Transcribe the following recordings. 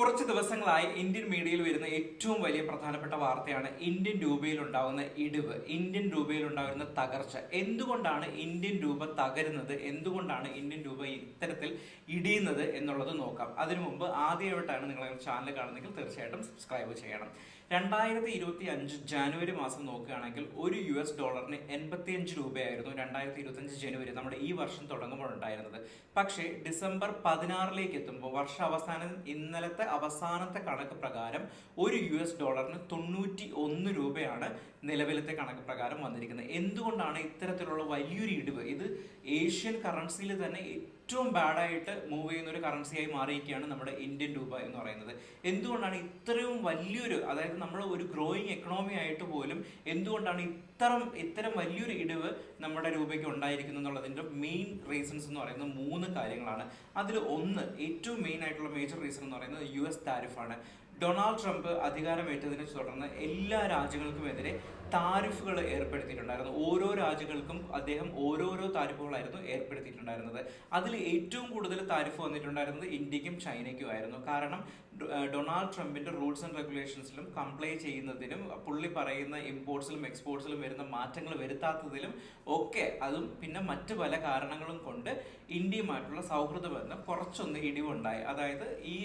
കുറച്ച് ദിവസങ്ങളായി ഇന്ത്യൻ മീഡിയയിൽ വരുന്ന ഏറ്റവും വലിയ പ്രധാനപ്പെട്ട വാർത്തയാണ് ഇന്ത്യൻ രൂപയിൽ ഉണ്ടാകുന്ന ഇടിവ് ഇന്ത്യൻ രൂപയിൽ ഉണ്ടാകുന്ന തകർച്ച. എന്തുകൊണ്ടാണ് ഇന്ത്യൻ രൂപ തകരുന്നത്? എന്തുകൊണ്ടാണ് ഇന്ത്യൻ രൂപ ഇത്തരത്തിൽ ഇടിയുന്നത് എന്നുള്ളത് നോക്കാം. അതിനു മുമ്പ് ആദ്യമായിട്ടാണ് നിങ്ങൾ ചാനൽ കാണുന്നെങ്കിൽ തീർച്ചയായിട്ടും സബ്സ്ക്രൈബ് ചെയ്യണം. രണ്ടായിരത്തി ഇരുപത്തി അഞ്ച് ജാനുവരി മാസം നോക്കുകയാണെങ്കിൽ ഒരു യു എസ് ഡോളറിന് എൺപത്തിയഞ്ച് രൂപയായിരുന്നു രണ്ടായിരത്തി ഇരുപത്തഞ്ച് ജനുവരി നമ്മുടെ ഈ വർഷം തുടങ്ങുമ്പോൾ ഉണ്ടായിരുന്നത്. പക്ഷേ ഡിസംബർ പതിനാറിലേക്ക് എത്തുമ്പോൾ വർഷ അവസാനം ഇന്നലത്തെ അവസാനത്തെ കണക്ക് പ്രകാരം ഒരു യു എസ് ഡോളറിന് തൊണ്ണൂറ്റി ഒന്ന് രൂപയാണ് നിലവിലത്തെ കണക്ക് പ്രകാരം വന്നിരിക്കുന്നത്. എന്തുകൊണ്ടാണ് ഇത്തരത്തിലുള്ള വലിയൊരു ഇടിവ്? ഇത് ഏഷ്യൻ കറൻസിയിൽ തന്നെ ഏറ്റവും ബാഡായിട്ട് മൂവ് ചെയ്യുന്ന ഒരു കറൻസിയായി മാറിയിരിക്കുകയാണ് നമ്മുടെ ഇന്ത്യൻ രൂപ എന്ന് പറയുന്നത്. എന്തുകൊണ്ടാണ് ഇത്രയും വലിയൊരു അതായത് നമ്മൾ ഒരു ഗ്രോയിങ് എക്കണോമി ആയിട്ട് പോലും എന്തുകൊണ്ടാണ് ഇത്തരം ഇത്തരം വലിയൊരു ഇടിവ് നമ്മുടെ രൂപയ്ക്ക് ഉണ്ടായിരിക്കുന്നു എന്നുള്ളതിന്റെ മെയിൻ റീസൺസ് എന്ന് പറയുന്നത് മൂന്ന് കാര്യങ്ങളാണ്. അതിൽ ഒന്ന് ഏറ്റവും മെയിൻ ആയിട്ടുള്ള മേജർ റീസൺ എന്ന് പറയുന്നത് യു എസ് താരിഫാണ് ഡൊണാൾഡ് ട്രംപ് അധികാരമേറ്റതിനെ തുടർന്ന് എല്ലാ രാജ്യങ്ങൾക്കും രാജ്യങ്ങൾക്കുമെതിരെ താരിഫുകൾ ഏർപ്പെടുത്തിയിട്ടുണ്ടായിരുന്നു. ഓരോ രാജ്യങ്ങൾക്കും അദ്ദേഹം ഓരോരോ താരിഫുകളായിരുന്നു ഏർപ്പെടുത്തിയിട്ടുണ്ടായിരുന്നത്. അതിൽ ഏറ്റവും കൂടുതൽ താരിഫ് വന്നിട്ടുണ്ടായിരുന്നത് ഇന്ത്യക്കും ചൈനയ്ക്കും ആയിരുന്നു. കാരണം ഡൊണാൾഡ് ട്രംപിന്റെ റൂൾസ് ആൻഡ് റെഗുലേഷൻസിലും കംപ്ലൈ ചെയ്യുന്നതിനും പുള്ളി പറയുന്ന ഇമ്പോർട്ട്സിലും എക്സ്പോർട്സിലും വരുന്ന മാറ്റങ്ങൾ വരുത്താത്തതിലും ഒക്കെ അതും പിന്നെ മറ്റു പല കാരണങ്ങളും കൊണ്ട് ഇന്ത്യയുമായിട്ടുള്ള സൗഹൃദ ബന്ധം കുറച്ചൊന്ന് ഇടിവുണ്ടായി. അതായത് ഈ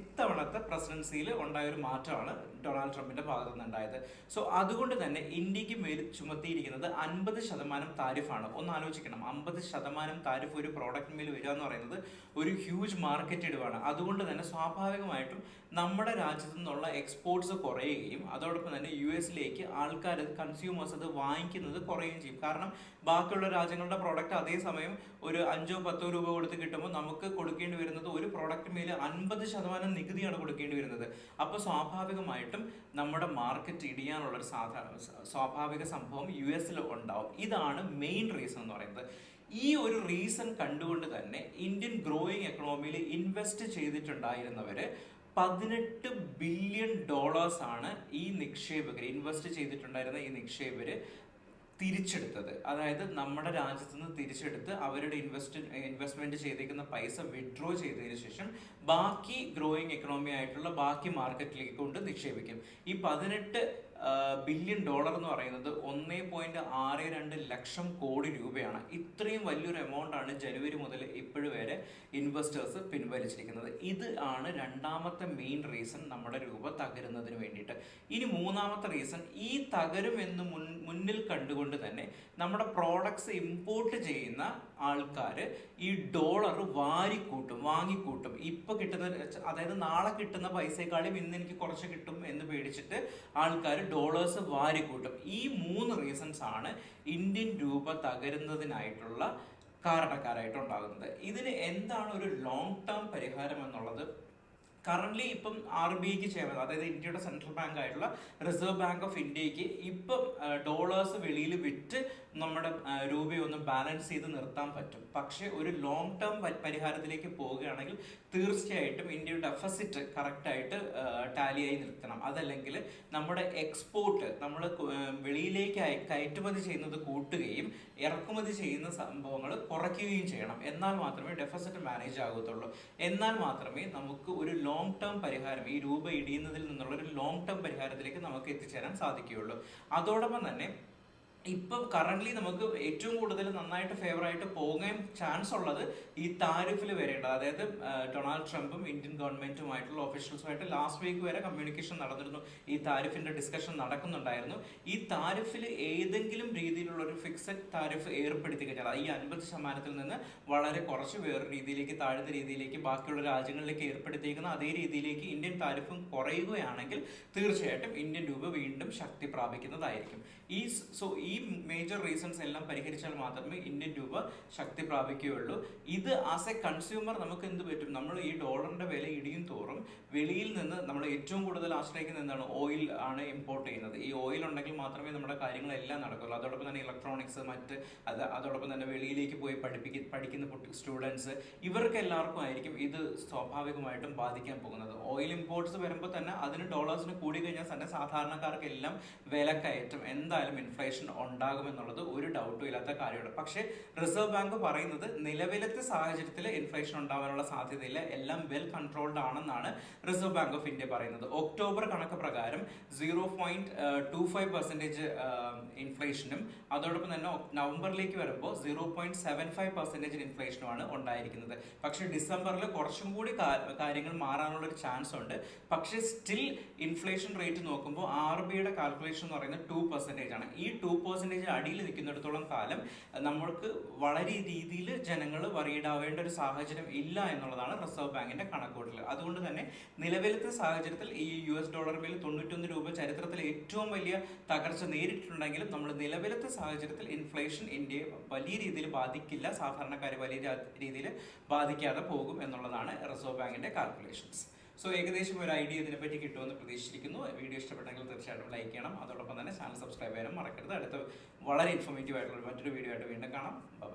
ഇത്തവണത്തെ പ്രസിഡൻസിയിൽ ഉണ്ടായ ഒരു മാറ്റമാണ് ഡൊണാൾഡ് ട്രംപിന്റെ ഭാഗത്തു നിന്നുണ്ടായത് സോ അതുകൊണ്ട് തന്നെ ഇന്ത്യയ്ക്ക് മേൽ ചുമത്തിയിരിക്കുന്നത് അൻപത് ശതമാനം താരിഫാണ്. ഒന്ന് ആലോചിക്കണം. അമ്പത് ശതമാനം താരിഫ് ഒരു പ്രോഡക്റ്റ് മേൽ വരിക എന്ന് പറയുന്നത് ഒരു ഹ്യൂജ് മാർക്കറ്റ് ഇടിവാണ്. അതുകൊണ്ട് തന്നെ സ്വാഭാവികമായിട്ടും നമ്മുടെ രാജ്യത്തു നിന്നുള്ള എക്സ്പോർട്സ് കുറയുകയും അതോടൊപ്പം തന്നെ യു എസിലേക്ക് ആൾക്കാർ കൺസ്യൂമേഴ്സ് അത് വാങ്ങിക്കുന്നത് കുറയുകയും ചെയ്യും. കാരണം ബാക്കിയുള്ള രാജ്യങ്ങളുടെ പ്രോഡക്റ്റ് അതേസമയം ഒരു അഞ്ചോ പത്തോ രൂപ കൊടുത്ത് കിട്ടുമ്പോൾ നമുക്ക് കൊടുക്കേണ്ടി വരുന്നത് ഒരു പ്രോഡക്റ്റ് മേൽ അൻപത് ശതമാനം നികുതിയാണ് കൊടുക്കേണ്ടി വരുന്നത്. അപ്പോൾ സ്വാഭാവികമായിട്ടും നമ്മുടെ മാർക്കറ്റ് ഇടിയാനുള്ള ഒരു സാധാരണ സ്വാഭാവിക സംഭവം യു എസിൽ ഉണ്ടാവും. ഇതാണ് മെയിൻ റീസൺ എന്ന് പറയുന്നത്. ഈ ഒരു റീസൺ കണ്ടുകൊണ്ട് തന്നെ ഇന്ത്യൻ ഗ്രോയിങ് എക്കണോമിയിൽ ഇൻവെസ്റ്റ് ചെയ്തിട്ടുണ്ടായിരുന്നവര് പതിനെട്ട് ബില്യൺ ഡോളേഴ്സ് ആണ് ഈ നിക്ഷേപകർ ഇൻവെസ്റ്റ് ചെയ്തിട്ടുണ്ടായിരുന്ന ഈ നിക്ഷേപകർ തിരിച്ചെടുത്തത്. അതായത് നമ്മുടെ രാജ്യത്ത് നിന്ന് തിരിച്ചെടുത്ത് അവരുടെ ഇൻവെസ്റ്റ് ഇൻവെസ്റ്റ്മെന്റ് ചെയ്തേക്കുന്ന പൈസ വിഡ്രോ ചെയ്തതിനു ശേഷം ബാക്കി ഗ്രോയിങ് എക്കണോമി ആയിട്ടുള്ള ബാക്കി മാർക്കറ്റിലേക്ക് കൊണ്ട് നിക്ഷേപിക്കും. ഈ പതിനെട്ട് ബില്യൺ ഡോളർ എന്ന് പറയുന്നത് ഒന്നേ പോയിന്റ് ആറ് രണ്ട് ലക്ഷം കോടി രൂപയാണ്. ഇത്രയും വലിയൊരു എമൗണ്ട് ആണ് ജനുവരി മുതൽ ഇപ്പോഴും വരെ ഇൻവെസ്റ്റേഴ്സ് പിൻവലിച്ചിരിക്കുന്നത്. ഇത് ആണ് രണ്ടാമത്തെ മെയിൻ റീസൺ നമ്മുടെ രൂപ തകരുന്നതിന് വേണ്ടിയിട്ട്. ഇനി മൂന്നാമത്തെ റീസൺ ഈ തകരും എന്ന് മുന്നിൽ കണ്ടുകൊണ്ട് തന്നെ നമ്മുടെ പ്രോഡക്ട്സ് ഇമ്പോർട്ട് ചെയ്യുന്ന ആൾക്കാർ ഈ ഡോളർ വാരിക്കൂട്ടും വാങ്ങിക്കൂട്ടും. ഇപ്പൊ കിട്ടുന്ന അതായത് നാളെ കിട്ടുന്ന പൈസയെക്കാളും ഇന്ന് എനിക്ക് കുറച്ച് കിട്ടും എന്ന് പേടിച്ചിട്ട് ആൾക്കാർ ഡോളേഴ്സ് വാരിക്കൂട്ടും ഈ മൂന്ന് റീസൺസ് ആണ് ഇന്ത്യൻ രൂപ തകരുന്നതിനായിട്ടുള്ള കാരണക്കാരായിട്ട് ഉണ്ടാകുന്നത്. ഇതിന് എന്താണ് ഒരു ലോങ് ടേം പരിഹാരം എന്നുള്ളത്? കറന്റ് ഇപ്പം ആർ ബി ഐക്ക് ചെയ്യാൻ അതായത് ഇന്ത്യയുടെ സെൻട്രൽ ബാങ്ക് ആയിട്ടുള്ള റിസർവ് ബാങ്ക് ഓഫ് ഇന്ത്യയ്ക്ക് ഇപ്പം ഡോളേഴ്സ് വെളിയിൽ വിറ്റ് നമ്മുടെ രൂപയെ ഒന്ന് ബാലൻസ് ചെയ്ത് നിർത്താൻ പറ്റും. പക്ഷേ ഒരു ലോങ് ടേം പരിഹാരത്തിലേക്ക് പോവുകയാണെങ്കിൽ തീർച്ചയായിട്ടും ഇന്ത്യയുടെ ഡെഫസിറ്റ് കറക്റ്റായിട്ട് ടാലിയായി നിർത്തണം അതല്ലെങ്കിൽ നമ്മുടെ എക്സ്പോർട്ട് നമ്മൾ വെളിയിലേക്ക് കയറ്റുമതി ചെയ്യുന്നത് കൂട്ടുകയും ഇറക്കുമതി ചെയ്യുന്ന സംഭവങ്ങൾ കുറയ്ക്കുകയും ചെയ്യണം. എന്നാൽ മാത്രമേ ഡെഫസിറ്റ് മാനേജ് ആകത്തുള്ളൂ. എന്നാൽ മാത്രമേ നമുക്ക് ഒരു ലോങ് ടേം പരിഹാരം ഈ രൂപ ഇടിയുന്നതിൽ നിന്നുള്ള ഒരു ലോങ് ടേം പരിഹാരത്തിലേക്ക് നമുക്ക് എത്തിച്ചേരാൻ സാധിക്കുകയുള്ളൂ. അതോടൊപ്പം തന്നെ ഇപ്പം കറന്റ് നമുക്ക് ഏറ്റവും കൂടുതൽ നന്നായിട്ട് ഫേവർ ആയിട്ട് പോകാൻ ചാൻസ് ഉള്ളത് ഈ താരിഫിൽ വരേണ്ടത് അതായത് ഡൊണാൾഡ് ട്രംപും ഇന്ത്യൻ ഗവൺമെന്റുമായിട്ടുള്ള ഒഫീഷ്യൽസുമായിട്ട് ലാസ്റ്റ് വീക്ക് വരെ കമ്മ്യൂണിക്കേഷൻ നടന്നിരുന്നു. ഈ താരിഫിന്റെ ഡിസ്കഷൻ നടക്കുന്നുണ്ടായിരുന്നു. ഈ താരിഫിൽ ഏതെങ്കിലും രീതിയിലുള്ള ഒരു ഫിക്സഡ് താരിഫ് ഏർപ്പെടുത്തി കഴിഞ്ഞാൽ ഈ അൻപത് ശതമാനത്തിൽ നിന്ന് വളരെ കുറച്ച് വേറെ രീതിയിലേക്ക് താഴ്ന്ന രീതിയിലേക്ക് ബാക്കിയുള്ള രാജ്യങ്ങളിലേക്ക് ഏർപ്പെടുത്തിയിരിക്കുന്ന അതേ രീതിയിലേക്ക് ഇന്ത്യൻ താരിഫും കുറയുകയാണെങ്കിൽ തീർച്ചയായിട്ടും ഇന്ത്യൻ രൂപ വീണ്ടും ശക്തി പ്രാപിക്കുന്നതായിരിക്കും. ഈ സോ ഈ മേജർ റീസൺസ് എല്ലാം പരിഹരിച്ചാൽ മാത്രമേ ഇന്ത്യൻ രൂപ ശക്തി പ്രാപിക്കുകയുള്ളൂ. ഇത് ആസ് എ കൺസ്യൂമർ നമുക്ക് എന്ത് പറ്റും? നമ്മൾ ഈ ഡോളറിന്റെ വില ഇടിയും തോറും വെളിയിൽ നിന്ന് നമ്മൾ ഏറ്റവും കൂടുതൽ ആശ്രയിക്കുന്ന എന്താണ്? ഓയിൽ ആണ് ഇമ്പോർട്ട് ചെയ്യുന്നത്. ഈ ഓയിൽ ഉണ്ടെങ്കിൽ മാത്രമേ നമ്മുടെ കാര്യങ്ങളെല്ലാം നടക്കുള്ളൂ. അതോടൊപ്പം തന്നെ ഇലക്ട്രോണിക്സ് മറ്റ് അത് അതോടൊപ്പം തന്നെ വെളിയിലേക്ക് പോയി പഠിപ്പിക്ക പഠിക്കുന്ന സ്റ്റുഡൻസ് ഇവർക്ക് എല്ലാവർക്കും ആയിരിക്കും ഇത് സ്വാഭാവികമായിട്ടും ബാധിക്കാൻ പോകുന്നത്. ഓയിൽ ഇമ്പോർട്ട്സ് വരുമ്പോൾ തന്നെ അതിന് ഡോളേഴ്സിന് കൂടി കഴിഞ്ഞാൽ തന്നെ സാധാരണക്കാർക്കെല്ലാം വിലക്കയറ്റം. എന്തായാലും ഇൻഫ്ലേഷൻ ഉണ്ടാകുമെന്നുള്ളത് ഒരു ഡൗട്ടും ഇല്ലാത്ത കാര്യമാണ്. പക്ഷേ റിസർവ് ബാങ്ക് പറയുന്നത് നിലവിലത്തെ സാഹചര്യത്തിൽ ഇൻഫ്ലേഷൻ ഉണ്ടാവാനുള്ള സാധ്യതയില്ല. എല്ലാം വെൽ കൺട്രോൾഡ് ആണെന്നാണ് റിസർവ് ബാങ്ക് ഓഫ് ഇന്ത്യ പറയുന്നത്. ഒക്ടോബർ കണക്ക് പ്രകാരം zero point two five percentage ഇൻഫ്ലേഷനും അതോടൊപ്പം തന്നെ നവംബറിലേക്ക് വരുമ്പോൾ zero point seven five percentage ഇൻഫ്ലേഷനുമാണ് ഉണ്ടായിരിക്കുന്നത്. പക്ഷെ ഡിസംബറിൽ കുറച്ചും കൂടി കാര്യങ്ങൾ മാറാനുള്ള ഒരു ചാൻസ് ഉണ്ട്. പക്ഷേ സ്റ്റിൽ ഇൻഫ്ലേഷൻ റേറ്റ് നോക്കുമ്പോൾ ആർ ബി ഐയുടെ കാൽക്കുലേഷൻ എന്ന് പറയുന്നത് ടു പെർസെന്റേജ് ആണ്. ഈ ടു പെർസെന്റേജ് അടിയിൽ നിൽക്കുന്നിടത്തോളം കാലം നമ്മൾക്ക് വളരെ രീതിയിൽ ജനങ്ങൾ വറിയിടാവേണ്ട ഒരു സാഹചര്യം ഇല്ല എന്നുള്ളതാണ് റിസർവ് ബാങ്കിന്റെ കണക്കൂട്ടൽ അതുകൊണ്ട് തന്നെ നിലവിലത്തെ സാഹചര്യത്തിൽ ഈ യു എസ് ഡോളർ വില തൊണ്ണൂറ്റൊന്ന് രൂപ ചരിത്രത്തിൽ ഏറ്റവും വലിയ തകർച്ച നേരിട്ടിട്ടുണ്ടെങ്കിലും നമ്മൾ നിലവിലത്തെ സാഹചര്യത്തിൽ ഇൻഫ്ലേഷൻ ഇന്ത്യയെ വലിയ രീതിയിൽ ബാധിക്കില്ല. സാധാരണക്കാരെ വലിയ രീതിയിൽ ബാധിക്കാതെ പോകും എന്നുള്ളതാണ് റിസർവ് ബാങ്കിന്റെ കാൽക്കുലേഷൻസ് സോ ഏകദേശം ഒരു ഐഡിയ ഇതിനെപ്പറ്റി കിട്ടുമെന്ന് പ്രതീക്ഷിക്കുന്നു വീഡിയോ ഇഷ്ടപ്പെട്ടെങ്കിൽ തീർച്ചയായിട്ടും ലൈക്ക് ചെയ്യണം. അതോടൊപ്പം തന്നെ ചാനൽ സബ്സ്ക്രൈബ് ചെയ്യാനും മറക്കരുത്. അടുത്ത വളരെ ഇൻഫോർമേറ്റീവ് ആയിട്ടുള്ള മറ്റൊരു വീഡിയോ ആയിട്ട് വീണ്ടും കാണാം. ബൈ